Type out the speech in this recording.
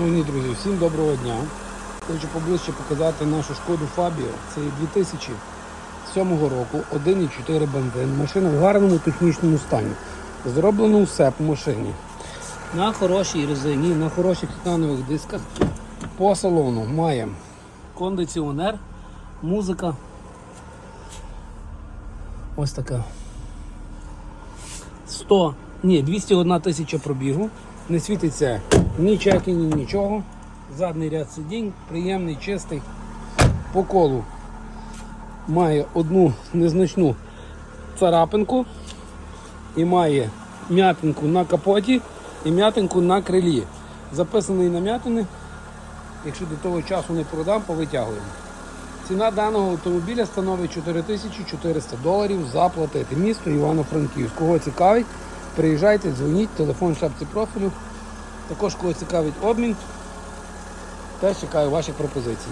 Шановні друзі, всім доброго дня. Хочу поближче показати нашу шкоду Фабіо. Це 2007 року, 1,4 бензин. Машина в гарному технічному стані. Зроблено все по машині. На хорошій резині, на хороших титанових дисках. По салону має кондиціонер, музика. Ось така. 100, ні, 201 тисяча пробігу. Не світиться ні чеки, ні нічого. Задній ряд сидінь, приємний, чистий. По колу має одну незначну царапинку і має м'ятинку на капоті і м'ятинку на крилі. Записаний на м'ятини. Якщо до того часу не продам, повитягуємо. Ціна даного автомобіля становить 4400 доларів заплатити. Місто Івано-Франківськ. Кого цікавить, приїжджайте, дзвоніть, телефон в шапці профілю. Також коли цікавить обмін, теж чекаю ваші пропозицій.